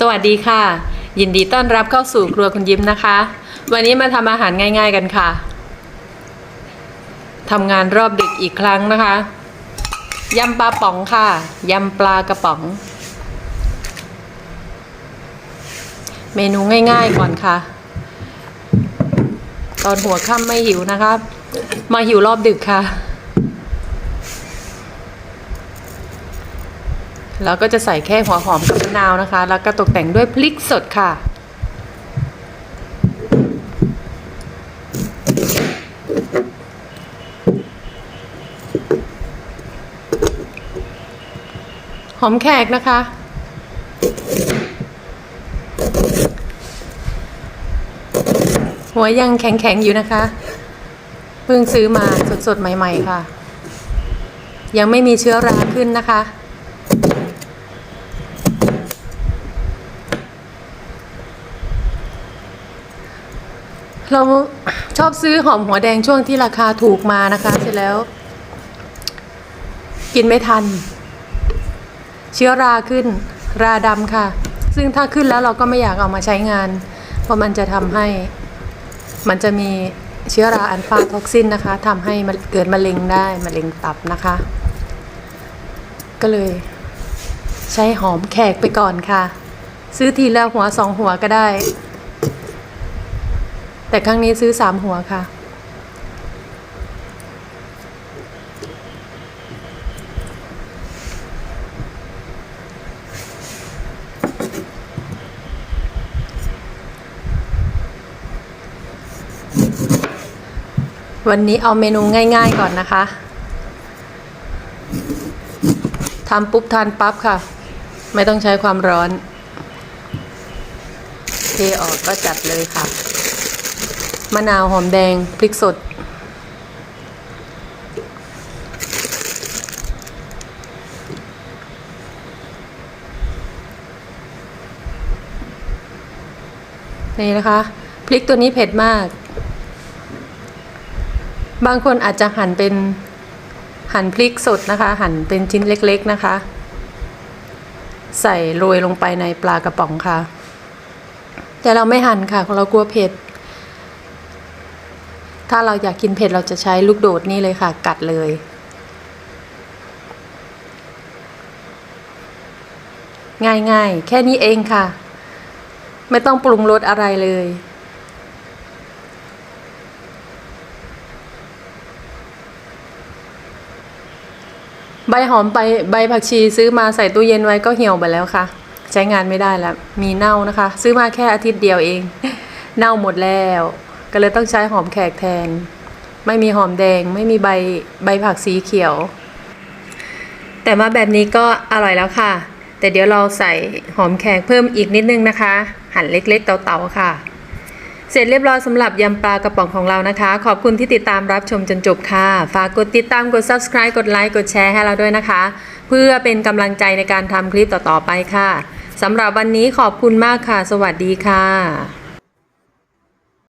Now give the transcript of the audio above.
สวัสดีค่ะ ยินดีต้อนรับเข้าสู่ครัวคุณยิ้มนะคะ วันนี้มาทำอาหารง่าย ๆกันค่ะทำงานรอบดึกอีกครั้งนะคะยำปลาป๋องค่ะยำปลากระป๋อง เมนูง่ายๆก่อนค่ะ ตอนหัวค่ำไม่หิวนะคะมาหิวรอบดึกค่ะ แล้วก็จะใส่แค่หัวหอมกับมะนาวนะคะ แล้วก็ตกแต่งด้วยพริกสดค่ะ หอมแขกนะคะ หัวยังแข็งๆอยู่นะคะเพิ่งซื้อมาสดๆใหม่ ๆ ค่ะ ยังไม่มีเชื้อราขึ้นนะคะ เราชอบซื้อหอมหัวแดงช่วงที่ราคาถูกมานะคะ เสร็จแล้ว กินไม่ทัน เชื้อราขึ้น ราดำค่ะ ซึ่งถ้าขึ้นแล้วเราก็ไม่อยากเอามาใช้งาน เพราะมันจะทำให้ มันจะมีเชื้อราอัลฟาท็อกซินนะคะทำให้มันเกิดมะเร็งได้มะเร็งตับนะคะ ก็เลย ใช้หอมแขกไปก่อนค่ะ ซื้อทีละหัวสองหัวก็ได้ แต่ครั้งนี้ซื้อสามหัวค่ะ วันนี้เอาเมนูง่ายๆก่อนนะคะทำปุ๊บทานปั๊บค่ะ ไม่ต้องใช้ความร้อน เทออกก็จัดเลยค่ะ มะนาวหอมแดง พริกสด นี่นะคะ พริกตัวนี้เผ็ดมาก บางคนอาจจะหั่นเป็นหั่นพริกสดนะคะ หั่นเป็นชิ้นเล็กๆนะคะ ใส่โรยลงไปในปลากระป๋องค่ะ แต่เราไม่หั่นค่ะเรากลัวเผ็ด ถ้าเราอยากกินเผ็ดเราจะใช้ลูกโดดนี่เลยค่ะ กัดเลย ง่ายๆ แค่นี้เองค่ะ ไม่ต้องปรุงรสอะไรเลย ใบหอมใบใบผักชีซื้อมาใส่ตู้เย็นไว้ก็เหี่ยวไปแล้วค่ะ ใช้งานไม่ได้แล้ว มีเน่านะคะ ซื้อมาแค่อาทิตย์เดียวเอง เน่าหมดแล้ว ก็เลยต้องใช้หอมแขกแทน ไม่มีหอมแดง ไม่มีใบใบผักสีเขียว แต่มาแบบนี้ก็อร่อยแล้วค่ะ แต่เดี๋ยวเราใส่หอมแขกเพิ่มอีกนิดนึงนะคะ หั่นเล็กๆ เตาๆค่ะ เสร็จเรียบร้อยสำหรับยำปลากระป๋องของเรานะคะ ขอบคุณที่ติดตามรับชมจนจบค่ะ ฝากกดติดตามกด subscribe กดไลค์กดแชร์ให้เราด้วยนะคะ เพื่อเป็นกำลังใจในการทำคลิปต่อๆไปค่ะสำหรับวันนี้ขอบคุณมากค่ะ สวัสดีค่ะ